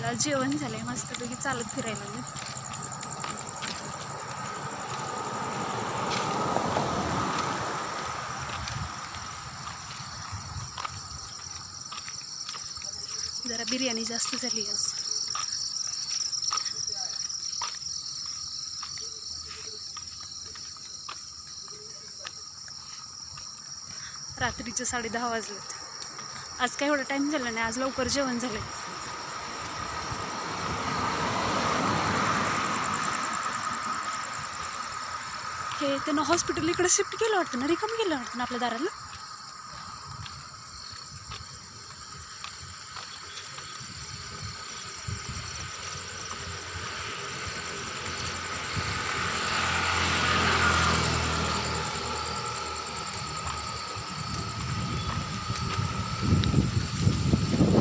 आपलं जेवण झालंय मस्तपैकी चालत फिरायला मी जरा बिर्याणी जास्त झाली आज. रात्रीचे साडे दहा वाजलेत. आज काय एवढा टाईम झाला नाही आज लवकर जेवण झालंय. हे त्यांना हॉस्पिटल इकडे शिफ्ट केलं वाटतं ना? रिकाम केलं वाटतं ना आपल्या दाराला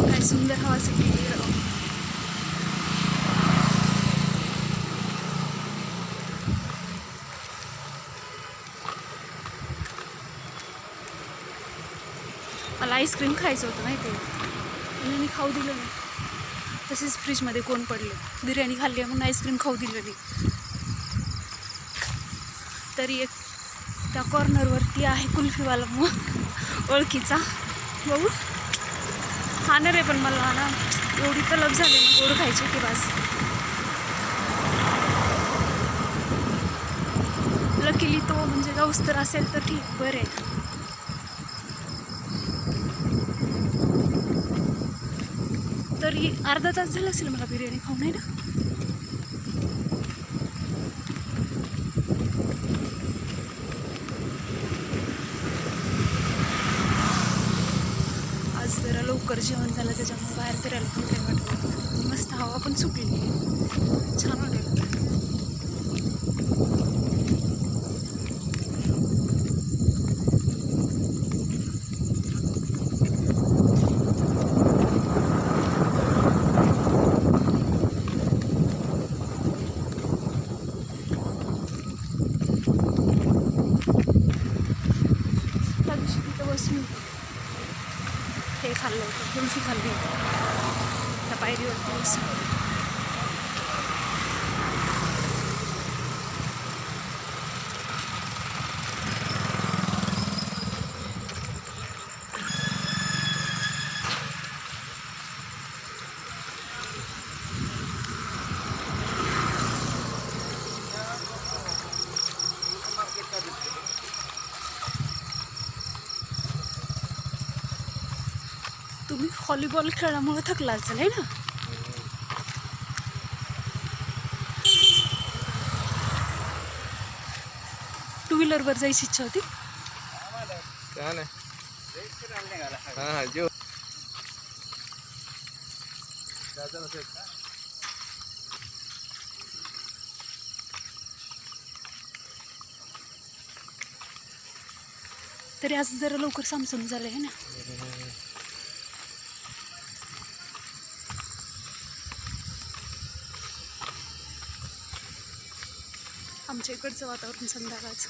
काय सुंदर हवा सुटली मला आईस्क्रीम खायचं होतं माहिती आहे म्हणून मी खाऊ दिलं नाही. तसेच फ्रीजमध्ये कोण पडले? बिर्याणी खाल्ली आहे म्हणून आईस्क्रीम खाऊ दिलं नाही. तरी एक त्या कॉर्नरवरती आहे कुल्फीवाला मग ओळखीचा. बघू खाणार आहे पण मला ना एवढी तलब झाली ना गोड खायची की बस. लकीली तो म्हणजे गाऊस तर असेल तर ठीक बरं आहे. तरी अर्धा तास झाला असेल मला बिर्याणी खाऊन नाही ना? आज जरा लवकर जेवण झालं त्याच्यामुळे बाहेर फिरायला पण काही वाटलं मस्त हवा पण सुटली. छान वाटेल त्या दिवशी तिथं बसून हे खाल्लं होतं कुल्फी खाल्ली होती त्या पायरीवरती बसून तुम्ही व्हॉलीबॉल खेळल्यामुळे थकला असेल आहे ना? टू व्हीलरवर जायची इच्छा होती? तरी आज जरा लवकर सामसूम झालं आहे ना? आमच्या इकडचं वातावरण संध्याकाळचं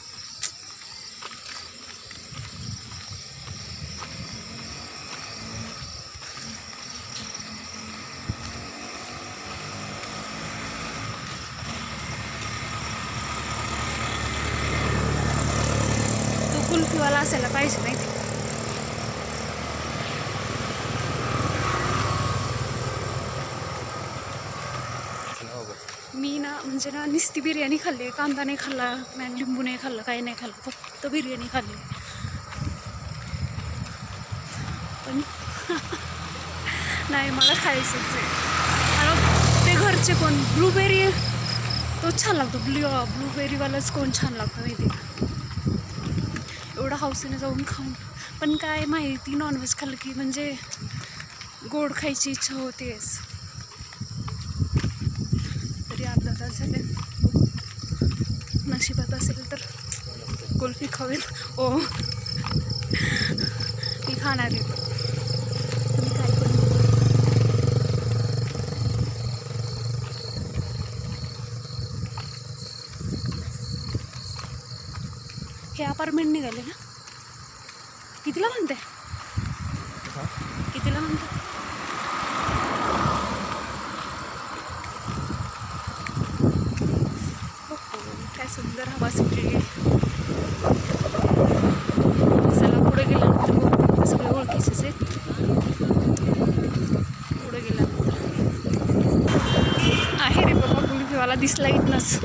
तो कुल्फीवाला असायला पाहिजे माहिती का? हो बघ. मी ना म्हणजे ना निस्ती बिर्याणी खाल्ली कांदा नाही खाल्ला नाही लिंबू नाही खाल्लं काही नाही खाल्लं फक्त बिर्याणी खाल्ली. पण नाही मला खायचंच आहे. मला ते घरचे कोण? ब्लूबेरी? तो छान लागतो. ब्लू ब्लूबेरीवालाच कोण छान लागतो माहिती का? एवढं हौसेने जाऊन खाऊन. पण काय माहिती नॉनव्हेज खाल्लं की म्हणजे गोड खायची इच्छा होतेच तरी अर्धा तास झाले नशिबात असेल तर कुल्फी खावेल ओ. मी खाणार आहे. काय? हे अपार्टमेंट निघाले ना? कितीला म्हणते? कितीला म्हणते हवा सुटली चला पुढे गेल्यानंतर बघतो सगळे ओळखीचेच आहेत. पुढे गेल्यानंतर. आहे रे बाबा गुलगीवाला दिसला इथनंच.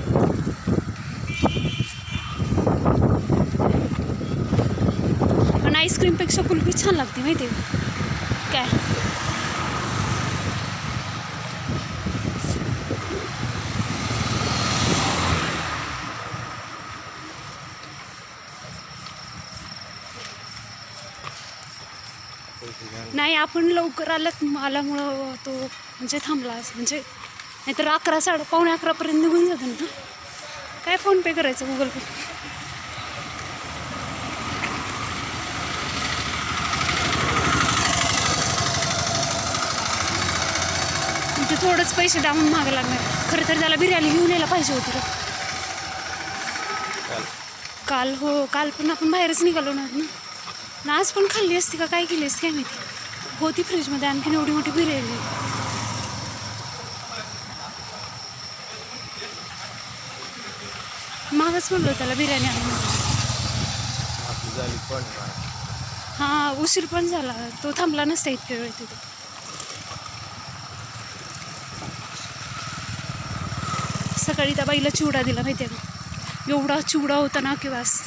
पण आईस्क्रीमपेक्षा कुल्फी छान लागते माहिती आहे काय नाही आपण लवकर आलात आल्यामुळं तो म्हणजे थांबला म्हणजे नाहीतर अकरा साडे पावणे अकरापर्यंत निघून जातो ना. काय फोन पे करायचं गुगल पे म्हणजे थोडंच पैसे दामून मागं लागणार. खरं तर त्याला बिर्याणी घेऊन यायला पाहिजे होती रे काल हो काल पण आपण बाहेरच निघालो ना. आज पण खाल्ली असती का? काय केली असती काय माहिती? होती फ्रीजमध्ये आणखीन एवढी मोठी बिर्याणी मागच म्हणलो त्याला बिर्याणी आणून. हां उशीर पण झाला. तो थांबला नसता इतक्या वेळ तिथे. सकाळी त्या बाईला चिवडा दिला माहिती आहे का? एवढा चिवडा होता ना की वास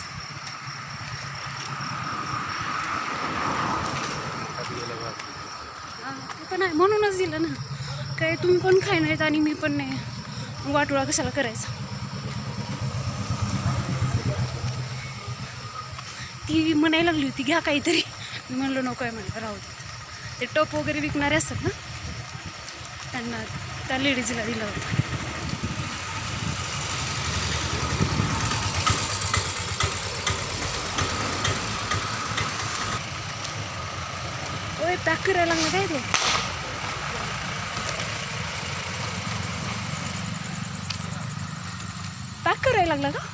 हा, ते पण आहे म्हणूनच दिलं ना. काय तुम्ही पण खाय नाहीत आणि मी पण नाही. वाटोळा कशाला करायचा? ती म्हणायला लागली होती घ्या काहीतरी. मी म्हणलो नको आहे म्हणलं राहू देत ते टप वगैरे विकणारे असतात ना त्यांना त्या लेडीजला दिलं होतं. ओय पॅक करायला लागलं काय ते पॅक करायला लागला का?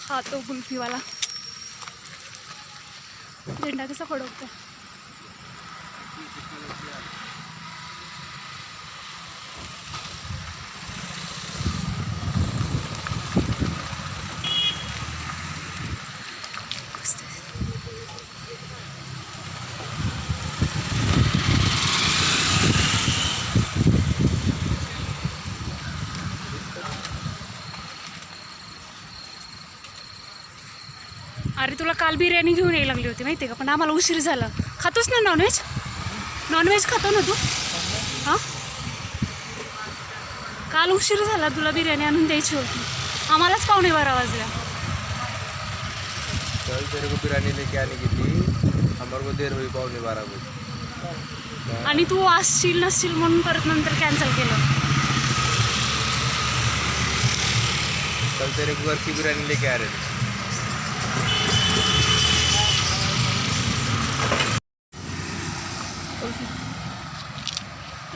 हा तो कुल्फीवाला झेंडा कसा फडकतो काल बिर्याणी घेऊन यायला लागली होती माहिती आहे का? पण आम्हाला उशीर झाला. खातोस ना नॉनव्हेज नॉनव्हेज खातो ना तू? हां? काल उशीर झाला तुला बिर्याणी आणून द्यायची होती. आम्हालाच पावणे बारा वाजल्या कल तेरे को बिरयानी लेके आने की थी हमारे को देर हुई पौने बारह बजे आणि तू असशील नसशील म्हणून परत नंतर कॅन्सल केलं. कल तेरे को घर की बिरयानी लेके आ रहे थे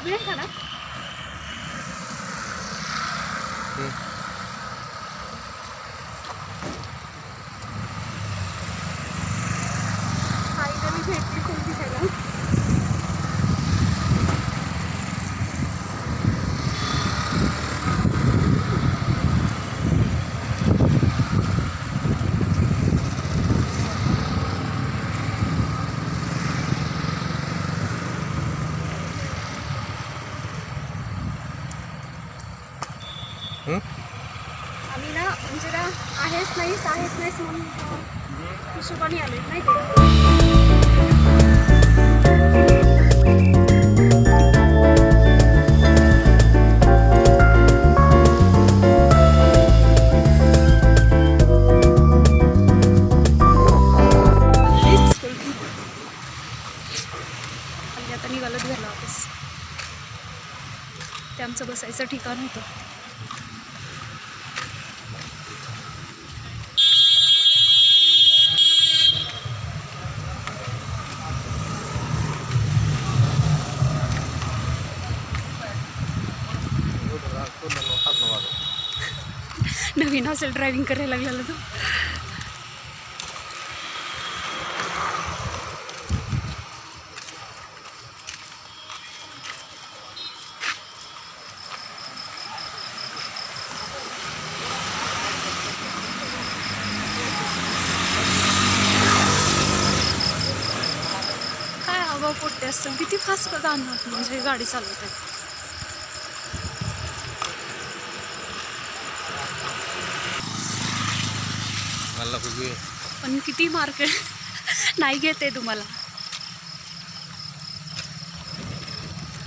तुम्ही नाही खाणार हम्म. कोणी आले नाही आणि आता निघालो घरला वापस ते आमचं बसायचं ठिकाण होतं. नवीन असेल ड्रायव्हिंग करायला लागलेला तो काय हवा पोट्टे असतील किती फास्ट जाणार म्हणजे गाडी चालवत आहे मला घे. पण किती मार्केट नाही घेते तुम्हाला.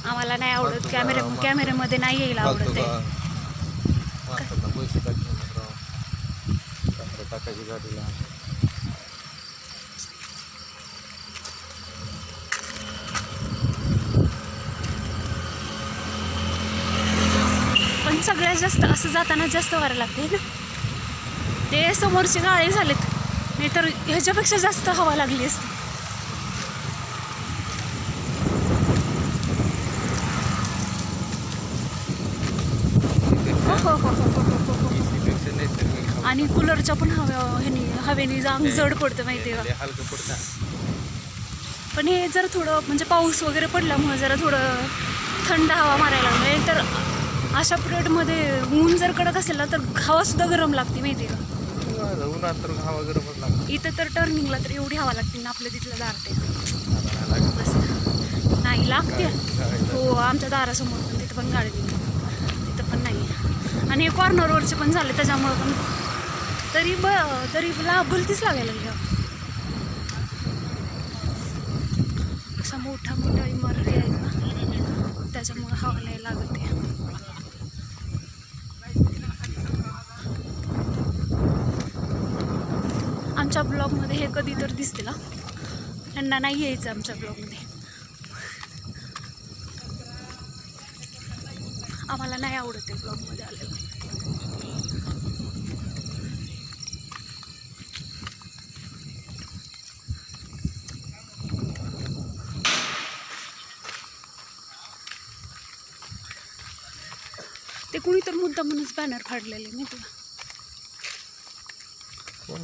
आम्हाला नाही आवडत. कॅमेरे कॅमेऱ्यामध्ये नाही येईल आवडत? ते पैसे टाकायची गाडीला. पण सगळ्यात जास्त असं जाताना जास्त वारं लागते ना? ते समोरचे गाळे झालेत. नाहीतर ह्याच्यापेक्षा जास्त हवा लागली असती. हो हो हो. आणि कूलरच्या पण हव्या ह्यानी हवेने जांग जड पडतं माहिती आहे का पण हे जर थोडं म्हणजे पाऊस वगैरे पडल्यामुळे जरा थोडं थंड हवा मारायला लागली. तर अशा पिरियडमध्ये ऊन जर कडक असेल ना तर हवा सुद्धा गरम लागते माहिती आहे का? उन्हात तर हवा गरमच लागते. इथं तर टर्निंगला तर एवढी हवा लागते ना आपल्या तिथलं दार ते. नाही मस्त. नाही लागते. हो आमच्या दारासमोर पण तिथं पण गाडी दिली तिथं पण नाही. आणि हे कॉर्नरवरचे पण झाले त्याच्यामुळं पण तरी ब तरी ला भलतीच लागायला लागली असा मोठा मोठा इमारती आहेत ना त्याच्यामुळं हवा नाही लागत आहे आमच्या ब्लॉगमध्ये हे कधी तर दिसतील ना यांना नाही यायचं आमच्या ब्लॉगमध्ये. आम्हाला नाही आवडत आहे ब्लॉगमध्ये आलेलं. ते कुणी तर मुद्दा म्हणूनच बॅनर फाडलेले मी तुला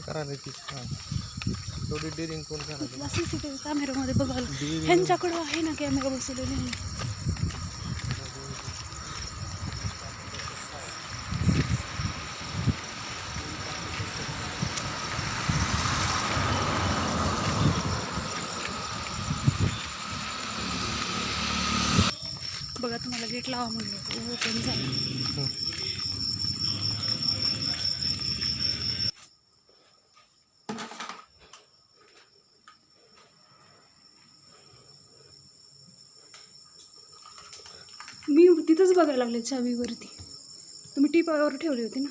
करायला तीच काम एवढी डेअरिंग कोण करायला सी सी टी व्ही कॅमेऱ्यामध्ये बघायला. ह्यांच्याकडं आहे ना कॅमेरा बसवलेले बघा तुम्हाला गेट लावा म्हणलं ओपन झालं मी तिथंच बघायला लागले चावीवरती. तुम्ही टीपावर ठेवली होती ना?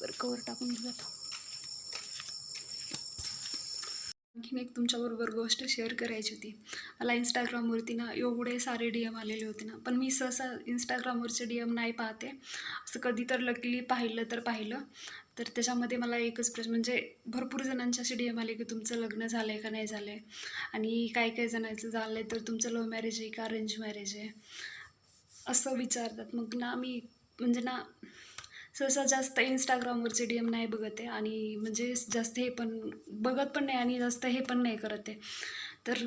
वर कवर टाकून घेऊयात आणखीन एक तुमच्याबरोबर गोष्ट शेअर करायची होती. मला इंस्टाग्रामवरती ना एवढे सारे डी एम आलेले होते ना. पण मी सहसा इंस्टाग्रामवरचे डी एम नाही पाहते. असं कधी तर लकीली पाहिलं तर पाहिलं. तर त्याच्यामध्ये मला एकच प्रश्न म्हणजे भरपूर जणांचे असे डी एम आले की तुमचं लग्न झालं आहे का नाही झालं आहे आणि काही काही जणांचं झालं आहे तर तुमचं लव्ह मॅरेज आहे का अरेंज मॅरेज आहे? असं विचारतात. मग ना मी म्हणजे ना सहसा जास्त इंस्टाग्रामवरचे डी एम नाही बघत आहे आणि म्हणजे जास्त हे पण बघत पण नाही आणि जास्त हे पण नाही करत आहे. तर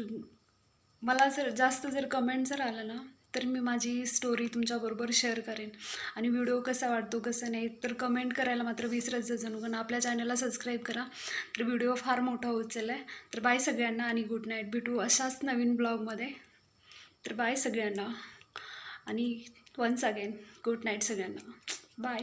मला जर जास्त जर कमेंट जर आलं ना तर मी माझी स्टोरी तुमच्याबरोबर शेअर करेन. आणि व्हिडिओ कसा वाटतो कसं नाही तर कमेंट करायला मात्र विसरत जा जणू कारण आपल्या चॅनलला सबस्क्राईब करा. तर व्हिडिओ फार मोठा होत चालला आहे तर बाय सगळ्यांना आणि गुड नाईट भेटू अशाच नवीन ब्लॉगमध्ये तर बाय सगळ्यांना. आणि वन्स अगेन गुड नाईट सगळ्यांना. बाय